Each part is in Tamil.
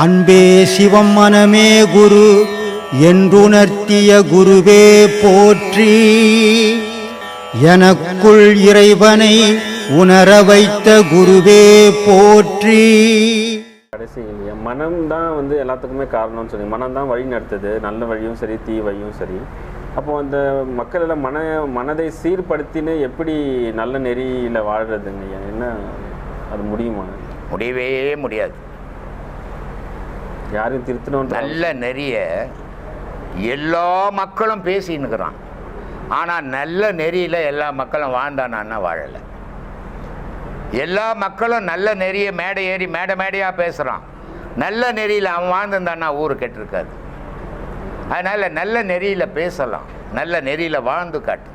அன்பே சிவம் மனமே குரு என்றுணர்த்திய குருவே போற்றி. எனக்குள் இறைவனை உணர வைத்த குருவே போற்றி. கடைசி என் மனம் தான் வந்து எல்லாத்துக்குமே காரணம்னு சொன்னீங்க மனம் தான் வழி நடத்துது. நல்ல வழியும் சரி தீ வழியும் சரி. அப்போ அந்த மக்கள் எல்லாம் மன மனதை சீர்படுத்தின்னு எப்படி நல்ல நெறியில் வாழ்றதுங்க ஐயா? என்ன அது முடியுமா? முடியவே முடியாது. யாரையும் திருத்தணும் நல்ல நெறிய எல்லா மக்களும் பேசின்னுக்கிறான். ஆனால் நல்ல நெறியில் எல்லா மக்களும் வாழ்ந்தானான்னா வாழலை. எல்லா மக்களும் நல்ல நெறிய மேடை ஏறி மேடை மேடையாக பேசுகிறான் நல்ல நெறியில் அவன் வாழ்ந்திருந்தான்னா ஊர் கெட்டிருக்காது. அதனால் நல்ல நெறியில் பேசலாம். நல்ல நெறியில் வாழ்ந்து காட்டு.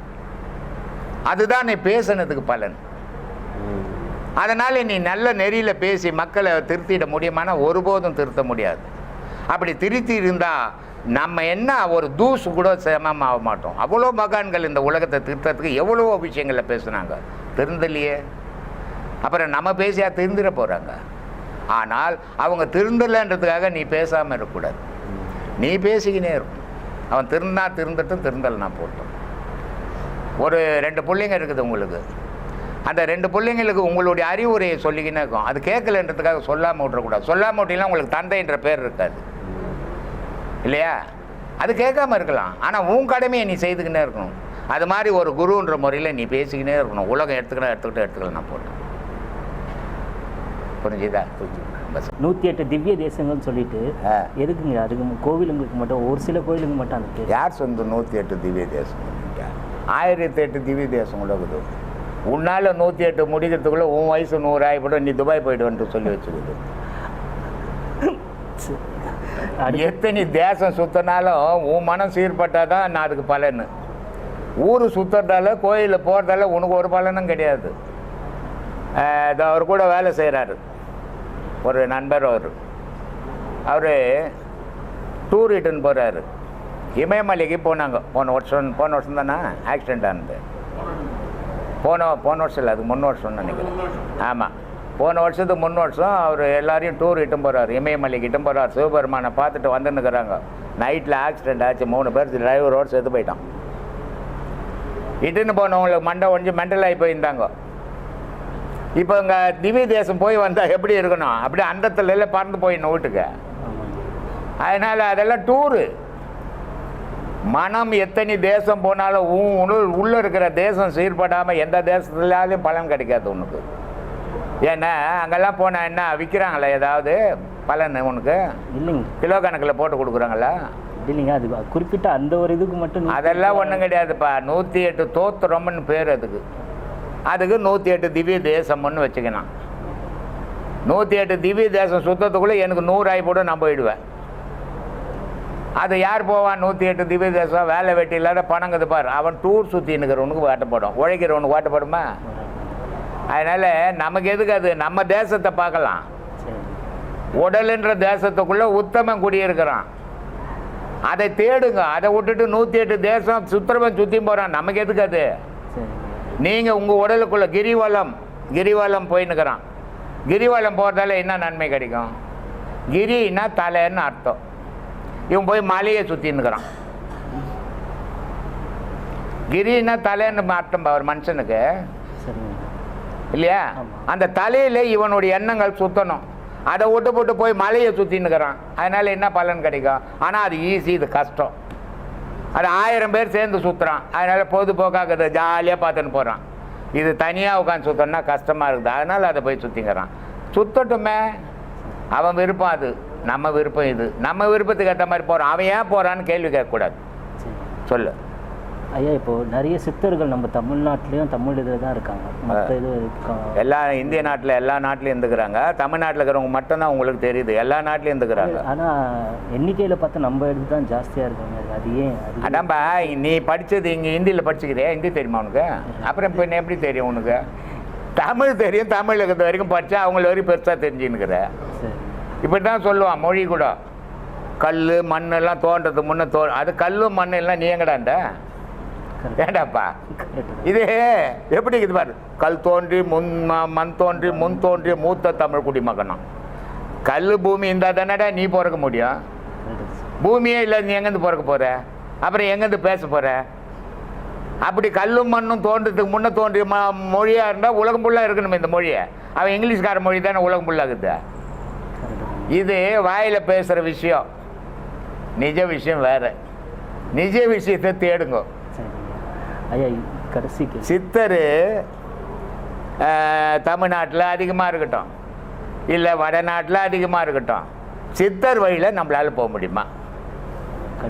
அதுதான் நீ பேசுனதுக்கு பலன். அதனால் நீ நல்ல நெறியில் பேசி மக்களை திருத்திட முடியுமானா ஒருபோதும் திருத்த முடியாது. அப்படி திருத்தி இருந்தால் நம்ம என்ன ஒரு தூசு கூட சமமாக ஆக மாட்டோம். அவ்வளோ மகான்கள் இந்த உலகத்தை திருத்தத்துக்கு எவ்வளவோ விஷயங்களில் பேசுனாங்க. திருந்தலையே. அப்புறம் நம்ம பேசியா திருந்திட போகிறாங்க ஆனால் அவங்க திருந்தலைன்றதுக்காக நீ பேசாமல் இருக்கக்கூடாது. நீ பேசிக்கினே இருக்கும். அவன் திருந்தா திருந்தட்டும் திருந்தல்னா போட்டோம். ஒரு ரெண்டு பிள்ளைங்க இருக்குது உங்களுக்கு. அந்த ரெண்டு பிள்ளைங்களுக்கு உங்களுடைய அறிவுரையை சொல்லிக்கினே இருக்கும். அது கேட்கலன்றதுக்காக சொல்லாமல் விட்றக்கூடாது சொல்லாமல் விட்டீங்கன்னா உங்களுக்கு தந்தைன்ற பேர் இருக்காது. இல்லையா? அது கேட்காம இருக்கலாம். ஆனால் உன் கடமையை நீ செய்துக்கினே இருக்கணும். அது மாதிரி ஒரு குருன்ற முறையில் நீ பேசிக்கினே இருக்கணும். உலகம் எடுத்துக்கினா எடுத்துக்கிட்டு எடுத்துக்கலாம் நான் போட்டேன். புரிஞ்சுதா? நூற்றி எட்டு திவ்ய தேசங்கள்னு சொல்லிட்டு. எதுக்குங்க? அதுக்கு கோவிலுங்களுக்கு மட்டும் ஒரு சில கோவிலுக்கு மட்டும் அந்த யார் சொந்த நூற்றி எட்டு திவ்ய தேசம் ஆயிரத்தி எட்டு திவ்ய தேசம் கூட இருக்குது உன்னால் நூற்றி எட்டு முடிக்கிறதுக்குள்ளே உன் வயசு நூறு ஆகிப்படும் நீ துபாய் போயிட்டு வந்துட்டு சொல்லி வச்சுக்குது எத்தனை தேசம் சுத்தினாலும் உன் மனம் சீர்பட்டால் தான் நான் அதுக்கு பலன். ஊர் சுற்றுறதால கோயிலில் போகிறதால உனக்கு ஒரு பலனும் கிடையாது. அவர் கூட வேலை செய்கிறாரு ஒரு நண்பர் அவர். அவர் டூர் இட்டுன்னு போகிறாரு இமயமலைக்கு போனாங்க. போன வருஷம் போன வருஷம் தானே? ஆக்சிடெண்ட் ஆனது. போன போன வருஷம் இல்லை அது முன் வருஷம்னு நினைக்கிறேன். ஆமாம் போன வருஷத்துக்கு முன் வருஷம் அவர் எல்லாரையும் டூர் இட்டும் போகிறார் இமயமலைக்கு இட்டும் போகிறார் சிவபெருமானை பார்த்துட்டு வந்துன்னுக்குறாங்க நைட்டில் ஆக்சிடெண்ட் ஆச்சு மூணு பேர் டிரைவரோடு செத்து போயிட்டான். இட்டுன்னு போனவங்களுக்கு மண்டை ஒழிஞ்சு மென்டல் ஆகி போயிருந்தாங்க. இப்போ இங்கே திவ்ய தேசம் போய் வந்தால் எப்படி இருக்கணும்? அப்படியே அந்தத்துல பறந்து போயிடணும் வீட்டுக்கு. அதனால் அதெல்லாம் டூரு மனம் எத்தனை தேசம் போனாலும் உன் உள்ள- இருக்கிற தேசம் சீர்படாமல் எந்த தேசத்துலாலையும் பலன் கிடைக்காது உனக்கு. ஏன்னா அங்கெல்லாம் போனால் என்ன விற்கிறாங்களா ஏதாவது? பலன் உனக்கு? இல்லைங்க. கிலோ கணக்கில் போட்டு கொடுக்குறாங்களா? இல்லைங்க அது குறிப்பிட்ட அந்த ஒரு இதுக்கு மட்டும் அதெல்லாம் ஒன்றும் கிடையாதுப்பா. நூற்றி எட்டு தோத்திரம்னு பேர் அதுக்கு. அதுக்கு நூற்றி எட்டு திவ்ய தேசம்னு வச்சுக்கலாம் நூற்றி எட்டு திவ்ய தேசம் சுத்தத்துக்குள்ளே எனக்கு நூறு ஆகி போட்டு நான் போயிடுவேன். அது யார் போவான்? நூற்றி எட்டு திவ்ய தேசம் வேலை வெட்டி இல்லாத பணங்குது பார். அவன் டூர் சுற்றி இருக்கிறவனுக்கு வாட்டப்படும் உழைக்கிறவனுக்கு வாட்டப்படுமா அதனால் நமக்கு எதுக்கு அது? நம்ம தேசத்தை பார்க்கலாம். உடலுன்ற தேசத்துக்குள்ளே உத்தமம் குடியிருக்கிறான். அதை தேடுங்க. அதை விட்டுட்டு நூற்றி எட்டு தேசம் சுத்திரவன் சுற்றி போகிறான் நமக்கு எதுக்கு அது? நீங்கள் உங்கள் உடலுக்குள்ளே கிரிவலம் கிரிவலம் போயின்னுக்கிறான் கிரிவலம் போகிறதால என்ன நன்மை கிடைக்கும்? கிரின்னா தலைன்னு அர்த்தம். இவன் போய் மலையை சுற்றின்னுக்கிறான் கிரின்னா தலைன்னு அர்த்தம் ஒரு மனுஷனுக்கு. இல்லையா. அந்த தலையில் இவனுடைய எண்ணங்கள் சுத்தணும். அதை விட்டு போட்டு போய் மலையை சுற்றின்னுக்கிறான் அதனால என்ன பலன் கிடைக்கும்? ஆனால் அது ஈஸி இது கஷ்டம். அது ஆயிரம் பேர் சேர்ந்து சுற்றுறான் அதனால பொழுதுபோக்காக்குது ஜாலியாக பார்த்துன்னு போகிறான் இது தனியாக உட்காந்து சுற்றணும்னா கஷ்டமாக இருக்குது. அதனால் அதை போய் சுற்றிக்கிறான் சுத்தட்டுமே. அவன் விருப்பம் அது. நம்ம விருப்பம் இது. நம்ம விருப்பத்துக்கு ஏற்ற மாதிரி போகிறான் அவன் ஏன் போகிறான்னு கேள்வி கேட்கக்கூடாது. சொல்லு. ஐயா இப்போ நிறைய சித்தர்கள் நம்ம தமிழ்நாட்டிலையும் தமிழ் இதில் தான் இருக்காங்க. மற்ற இது எல்லா இந்திய நாட்டில் எல்லா நாட்டிலையும் இருந்துக்கிறாங்க. தமிழ்நாட்டில் இருக்கிறவங்க மட்டும்தான் உங்களுக்கு தெரியுது. எல்லா நாட்டிலையும் இருந்துக்கிறாங்க. ஆனா எண்ணிக்கையில பார்த்தா நம்ம இடத்து தான் ஜாஸ்தியா இருக்காங்க. அது ஏன்? அதான்பா நீ படித்தது இங்கே ஹிந்தியில் படிச்சுக்கிறியா? ஹிந்தி தெரியுமா உனக்கு? அப்புறம் இப்போ என்ன எப்படி தெரியும் உனக்கு? தமிழ் தெரியும். தமிழ் இருக்கிறது வரைக்கும் படித்தா அவங்கள வரைக்கும் பெருசாக தெரிஞ்சுன்னுக்குற. இப்படி தான் சொல்லுவான் மொழி கூட. கல் மண்ணெல்லாம் தோன்றதுக்கு முன்னே தோ அது கல்லும் மண்ணு எல்லாம் நீ எங்கடாண்ட ஏண்டாப்பா இது எப்படி இருக்குது பாரு? கல் தோன்றி முன் ம- மண் தோன்றி முன் தோன்றி மூத்த தமிழ் குடிமகனம். கல் பூமி இருந்தால் தானடா நீ பிறக்க முடியும்? பூமியே இல்லை நீ எங்கேருந்து பிறக்க போகிற அப்புறம் எங்கேருந்து பேச போகிற அப்படி கல்லும் மண்ணும் தோன்றதுக்கு முன்னே தோன்றிய ம மொழியாக இருந்தால் உலகம் ஃபுல்லாக இருக்கணும் இந்த மொழியை. அவன் இங்கிலீஷ்கார மொழி தானே உலகம் ஃபுல்லாக இருக்குது இது வாயில் பேசுகிற விஷயம். நிஜ விஷயம் வேறு. நிஜ விஷயத்தை தேடுங்க. சித்தர் தமிழ்நாட்டில் அதிகமாக இருக்கட்டும். இல்லை வடநாட்டில் அதிகமாக இருக்கட்டும். சித்தர் வழியில் நம்மளால் போக முடியுமா?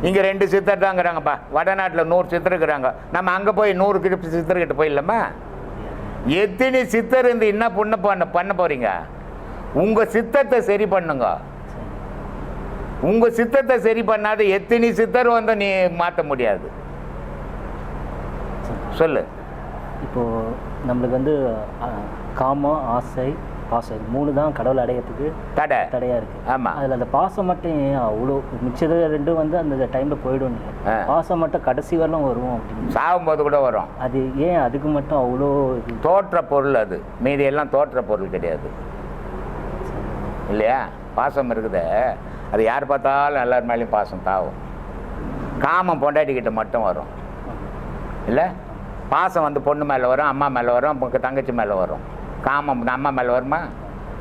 இங்கே ரெண்டு சித்தர் தான் இருக்கிறாங்கப்பா. வடநாட்டில் நூறு சித்தர் இருக்கிறாங்க. நம்ம அங்கே போய் நூறு கிட்ட சித்தர்கிட்ட போயிடலாமா? எத்தனை சித்தர் இருந்து என்ன புண்ண பண்ண பண்ண போகிறீங்க உங்கள் சித்தத்தை சரி பண்ணுங்க. உங்கள் சித்தத்தை சரி பண்ணாத எத்தனை சித்தர் வந்து நீ மாற்ற முடியாது. சொல்லு. இப்போது நம்மளுக்கு வந்து காமம் ஆசை பாசம் இது மூணு தான் கடவுள் அடையறதுக்கு தடை. தடையாக இருக்குது ஆமாம் அதில் அந்த பாசம் மட்டும் அவ்வளோ மிச்சது ரெண்டும் வந்து அந்த டைமில் போயிடும். பாசம் மட்டும் கடைசி வரலாம் வரும் அப்படின்னு. சாகும்போது கூட வரும். அது ஏன் அதுக்கு மட்டும் அவ்வளோ தோற்ற பொருள் அது. மீதி எல்லாம் தோற்ற பொருள் கிடையாது. இல்லையா? பாசம் இருக்குதே. அது யார் பார்த்தாலும் எல்லார் மேலேயும் பாசம் தாவும். காமம் பொண்டாட்டிக்கிட்ட மட்டும் வரும். இல்லை? பாசம் வந்து பொண்ணு மேலே வரும் அம்மா மேலே வரும் தங்கச்சி மேலே வரும். காமம் அம்மா மேலே வருமா?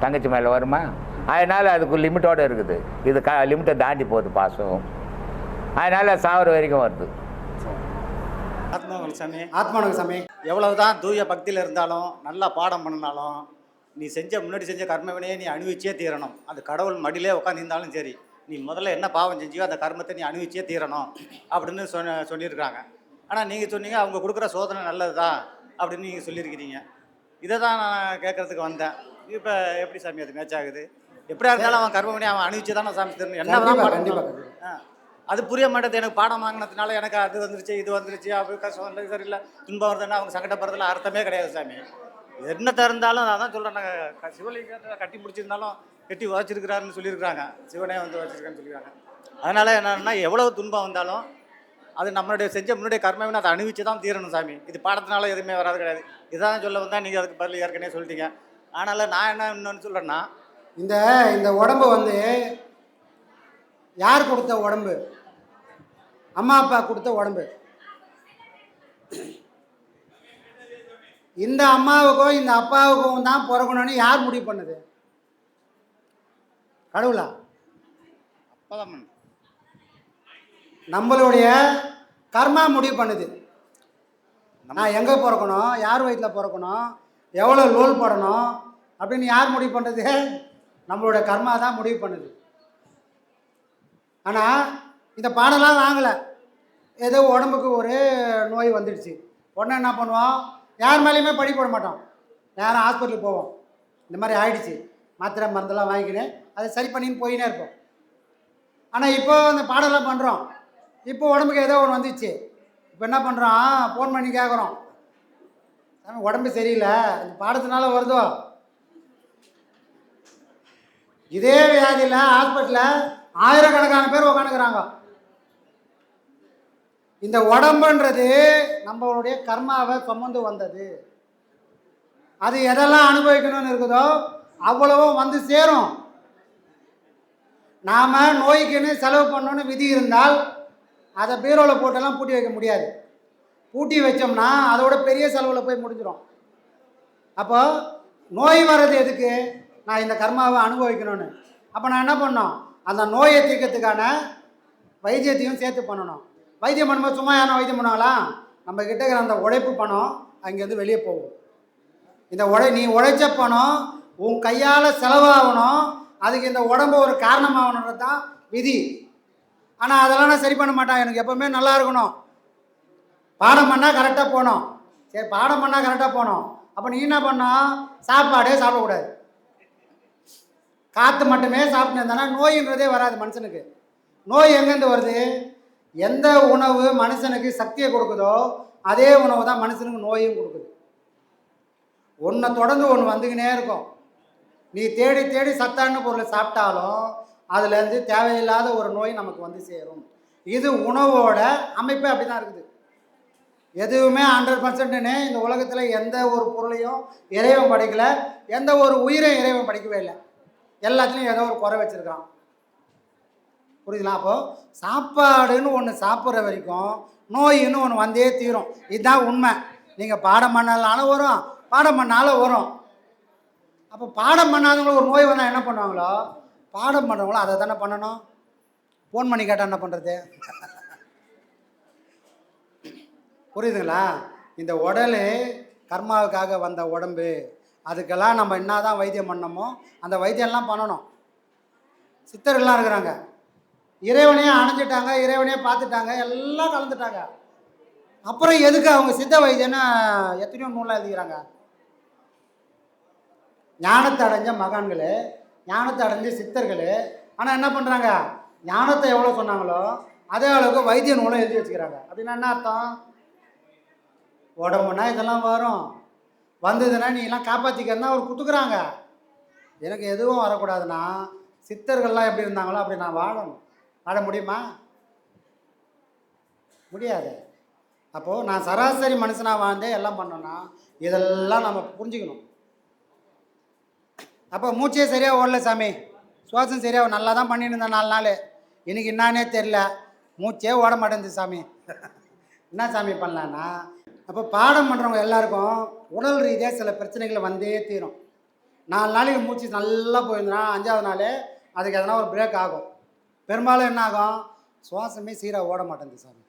தங்கச்சி மேலே வருமா? அதனால் அதுக்கு லிமிட்டோடு இருக்குது. இது க லிமிட்டை தாண்டி போகுது பாசம். அதனால் சாவர வரைக்கும் வருது. ஆத்மாவன் சாமி. ஆத்மாவன் சாமி. எவ்வளவுதான் தூய பக்தியில் இருந்தாலும் நல்லா பாடம் பண்ணினாலும் நீ செஞ்ச முன்னாடி செஞ்ச கர்மவினையை நீ அனுபவிச்சே தீரணும். அது கடவுள் மடியிலே உட்காந்துருந்தாலும் சரி நீ முதல்ல என்ன பாவம் செஞ்சியோ அந்த கர்மத்தை நீ அனுபவிச்சே தீரணும் அப்படின்னு சொன்ன சொல்லியிருக்காங்க ஆனால் நீங்கள் சொன்னீங்க அவங்க கொடுக்குற சோதனை நல்லது தான் அப்படின்னு நீங்கள் சொல்லியிருக்கிறீங்க. இதை தான் நான் கேட்கறதுக்கு வந்தேன். இப்போ எப்படி சாமி அது மேட்ச் ஆகுது? எப்படியா இருந்தாலும் அவன் கர்மவினை அவன் அனுபவிச்சு தானே சாமி தரணும். என்ன தான். அது புரிய மாட்டேது எனக்கு பாடம் வாங்கினதுனால எனக்கு அது வந்துருச்சு இது வந்துருச்சு அப்படி கஷ்டம் இல்லை சரியில்லை. துன்பம் வருதுன்னா அவங்க சங்கடப்படுறதுல அர்த்தமே கிடையாது சாமி. என்னத்த இருந்தாலும் அதான் சொல்கிறேன் நாங்கள் சிவலிங்கத்தை கட்டி பிடிச்சிருந்தாலும் கட்டி உதச்சிருக்கிறாருன்னு சொல்லியிருக்கிறாங்க. சிவனே வந்து வச்சிருக்கேன்னு சொல்லியிருக்காங்க. அதனால் என்னன்னா எவ்வளவு துன்பம் வந்தாலும் அது நம்மளுடைய செஞ்ச முன்னாடிய கர்மவினை அதை அணிவிச்சு தான் தீரணும் சாமி. இது பாடத்தினால எதுவுமே வராது கிடையாது. இதான் சொல்ல வந்தால் நீங்கள் அதுக்கு பதில் ஏற்கனவே சொல்லிட்டீங்க. அதனால் நான் என்ன இன்னொன்று சொல்கிறேன்னா இந்த இந்த உடம்பு வந்து யார் கொடுத்த உடம்பு? அம்மா அப்பா கொடுத்த உடம்பு? இந்த அம்மாவுக்கும் இந்த அப்பாவுக்கும் தான் பிறக்கணும்னு யார் முடிவு பண்ணுது? கடவுளா? அப்பதான் நம்மளுடைய கர்மா முடிவு பண்ணுது. நான் எங்கே பிறக்கணும்? யார் வயிற்றில் பிறக்கணும்? எவ்வளோ லோல் போடணும்? அப்படின்னு யார் முடிவு பண்ணுறது நம்மளோட கர்மா தான் முடிவு பண்ணுது. ஆனால் இந்த பாடலாம் வாங்கலை. ஏதோ உடம்புக்கு ஒரு நோய் வந்துடுச்சு. உடனே என்ன பண்ணுவோம்? யார் மேலேயுமே படி போட மாட்டோம். நேரம் ஹாஸ்பிட்டலுக்கு போவோம். இந்த மாதிரி ஆயிடுச்சு. மாத்திரை மருந்தெல்லாம் வாங்கிக்கின்னு அதை சரி பண்ணின்னு போயினே இருப்போம். ஆனால் இப்போ அந்த பாடலாம் பண்ணுறோம் இப்போ உடம்புக்கு ஏதோ ஒன்று வந்துச்சு. இப்போ என்ன பண்ணுறோம் ஃபோன் பண்ணி கேட்குறோம் உடம்பு சரியில்லை. இந்த பாடத்தினால வருதோ? இதே வியாதியில் ஹாஸ்பிட்டலில் ஆயிரக்கணக்கான பேர் உக்காந்துக்கிறாங்க. இந்த உடம்புன்றது நம்மளுடைய கர்மாவை சுமந்து வந்தது. அது எதெல்லாம் அனுபவிக்கணும்னு இருக்குதோ அவ்வளவும் வந்து சேரும். நாம் நோய்க்குன்னு செலவு பண்ணணும்னு விதி இருந்தால் அதை பீரோவில் போட்டெல்லாம் பூட்டி வைக்க முடியாது. பூட்டி வச்சோம்னா அதோட பெரிய செலவில் போய் முடிஞ்சிடும் அப்போ நோய் வர்றது எதுக்கு? நான் இந்த கர்மாவை அனுபவிக்கணும்னு. அப்போ நான் என்ன பண்ணோம் அந்த நோயை தீர்க்கறதுக்கான வைத்தியத்தையும் சேர்த்து பண்ணணும். வைத்தியம் பண்ணும்போது சும்மா யாரும் வைத்தியம் பண்ணுவாங்களா? நம்ம கிட்ட இருக்கிற அந்த உழைப்பு பணம் அங்கேருந்து வெளியே போகும். இந்த உழை நீ உழைச்ச பணம் உன் கையால் செலவாகணும். அதுக்கு இந்த உடம்பு ஒரு காரணமாகணுன்றது தான் விதி. ஆனால் அதெல்லாம் நான் சரி பண்ண மாட்டேன். எனக்கு எப்போவுமே நல்லா இருக்கணும். பாடம் பண்ணால் கரெக்டாக போகணும். சரி பாடம் பண்ணால் கரெக்டாக போகணும். அப்போ நீ என்ன பண்ணால் சாப்பாடே சாப்பிடக்கூடாது. காற்று மட்டுமே சாப்பிட்டு இருந்தானா நோயின்றதே வராது மனுஷனுக்கு. நோய் எங்கேருந்து வருது? எந்த உணவு மனுஷனுக்கு சக்தியை கொடுக்குதோ அதே உணவு தான் மனுஷனுக்கு நோயும் கொடுக்குது. ஒன்றை தொடர்ந்து ஒன்று வந்துக்கினே இருக்கும். நீ தேடி தேடி சத்தான பொருளை சாப்பிட்டாலும் அதுலேருந்து தேவையில்லாத ஒரு நோய் நமக்கு வந்து சேரும். இது உணவோட அமைப்பே அப்படி தான் இருக்குது. எதுவுமே ஹண்ட்ரட் பர்சன்ட்னு இந்த உலகத்தில் எந்த ஒரு பொருளையும் இறைவன் படைக்கலை எந்த ஒரு உயிரையும் இறைவன் படைக்கவே இல்லை. எல்லாத்துலேயும் ஏதோ ஒரு குறை வச்சுருக்கான். புரியுதுங்களா? அப்போது சாப்பாடுன்னு ஒன்று சாப்பிட்ற வரைக்கும் நோயின்னு ஒன்று வந்தே தீரும். இதுதான் உண்மை. நீங்கள் பாடம் பண்ணாலும் வரும் பாடம் பண்ணாலும் வரும். அப்போ பாடம் பண்ணாதவங்களும் ஒரு நோய் வந்தால் என்ன பண்ணுவாங்களோ பாடம் பண்ணுறவங்களும் அதை தானே பண்ணணும். ஃபோன் பண்ணி கேட்டால் என்ன பண்ணுறது புரியுதுங்களா? இந்த உடல் கர்மாவுக்காக வந்த உடம்பு. அதுக்கெல்லாம் நம்ம என்ன தான் வைத்தியம் பண்ணமோ அந்த வைத்தியம்லாம் பண்ணணும். சித்தர்கள்லாம் இருக்கிறாங்க. இறைவனையே அணைஞ்சிட்டாங்க இறைவனையே பார்த்துட்டாங்க எல்லாம் கலந்துட்டாங்க. அப்புறம் எதுக்கு அவங்க சித்த வைத்தியன்னா எத்தனையோ நூலாக எழுதிக்கிறாங்க. ஞானத்தை அடைஞ்ச மகான்கள் ஞானத்தை அடைஞ்ச சித்தர்கள் ஆனால் என்ன பண்ணுறாங்க ஞானத்தை எவ்வளோ சொன்னாங்களோ அதே அளவுக்கு வைத்திய நூலை எழுதி வச்சுக்கிறாங்க. அப்படின்னா என்ன அர்த்தம்? உடம்புனா இதெல்லாம் வரும். வந்ததுன்னா நீ எல்லாம் காப்பாற்றிக்கிறனா அவர் கொடுத்துக்குறாங்க எனக்கு எதுவும் வரக்கூடாதுன்னா சித்தர்கள்லாம் எப்படி இருந்தாங்களோ அப்படி நான் வாழணும். ஆட முடியுமா? முடியாது. அப்போது நான் சராசரி மனுஷனாக வாழ்ந்தே எல்லாம் பண்ணோன்னா இதெல்லாம் நம்ம புரிஞ்சுக்கணும். அப்போ மூச்சே சரியாக ஓடல சாமி. சுவாசம் சரியாக நல்லா தான் பண்ணிட்டு இருந்தேன் நாலு நாள். இன்றைக்கி என்னானே தெரில மூச்சே ஓட மாட்டேங்குது சாமி. என்ன சாமி பண்ணலான்னா அப்போ பாடம் பண்ணுறவங்க எல்லாருக்கும் உடல் ரீதியாக சில பிரச்சனைகள் வந்தே தீரும். நாலு நாளைக்கு மூச்சு நல்லா போயிருந்தனா அஞ்சாவது நாள் அதுக்கு எதனா ஒரு பிரேக் ஆகும். பெரும்பாலும் என்ன ஆகும் சுவாசமே சீராக ஓட மாட்டேங்குது சாமி.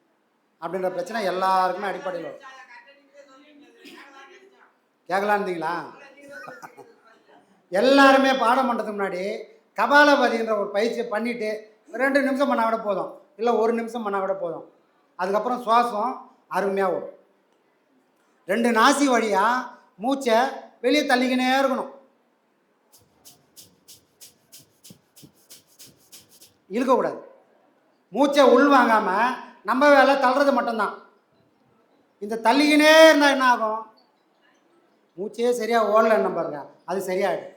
அப்படின்ற பிரச்சனை எல்லாருக்குமே அடிப்படையில் வரும். இருந்தீங்களா? எல்லாருமே பாடம் பண்ணுறதுக்கு முன்னாடி கபாலபதின்ற ஒரு பயிற்சியை பண்ணிவிட்டு ரெண்டு நிமிஷம் பண்ணால் விட போதும். இல்லை ஒரு நிமிஷம் பண்ணால் விட போதும். அதுக்கப்புறம் சுவாசம் அருமையாக வரும் ரெண்டு நாசி வழியாக மூச்சை வெளியே தள்ளிக்கினே இருக்கணும். இழுக்கக்கூடாது. மூச்சை உள் வாங்காமல் நம்ம வேலை தள்ளுறது மட்டும்தான். இந்த தள்ளிக்கினே இருந்தால் என்ன ஆகும்? மூச்சே சரியாக ஓடலன்னு பாருங்க. அது சரியாயிடும்.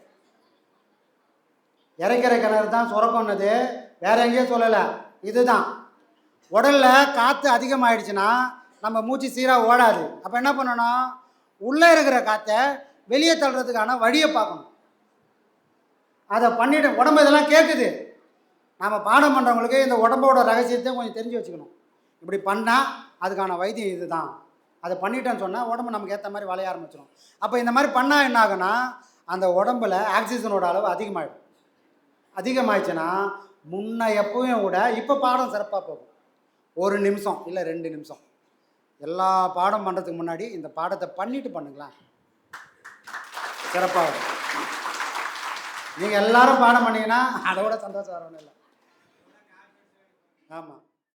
இறக்கிற கிணறு தான் சுரப்பண்ணது வேற எங்கேயும் சொல்லலை. இதுதான். உடலில் காற்று அதிகமாகிடுச்சுன்னா நம்ம மூச்சு சீராக ஓடாது. அப்போ என்ன பண்ணணும்? உள்ளே இருக்கிற காற்றை வெளியே தள்ளுறதுக்கான வழியை பார்க்கணும். அதை பண்ணிட்டு உடம்பு இதெல்லாம் கேட்குது நாம் பாடம் பண்ணுறவங்களுக்கு இந்த உடம்போட ரகசியத்தை கொஞ்சம் தெரிஞ்சு வச்சுக்கணும். இப்படி பண்ணால் அதுக்கான வைத்தியம் இதுதான். அதை பண்ணிட்டேன்னு சொன்னால் உடம்பு நமக்கு ஏற்ற மாதிரி வளைய ஆரம்பிச்சிடும் அப்போ இந்த மாதிரி பண்ணால் என்ன ஆகுனா அந்த உடம்புல ஆக்சிஜனோட அளவு அதிகமாகிடும் அதிகமாகிடுச்சுன்னா முன்ன எப்பவும் கூட இப்போ பாடம் சிறப்பாக போகும். ஒரு நிமிஷம் இல்லை ரெண்டு நிமிஷம். எல்லா பாடம் பண்ணுறதுக்கு முன்னாடி இந்த பாடத்தை பண்ணிட்டு பண்ணுங்களேன். சிறப்பாக நீங்கள் எல்லாரும் பாடம் பண்ணீங்கன்னா அதை விட சந்தோஷம் வரணும் இல்லை. ஆமாம்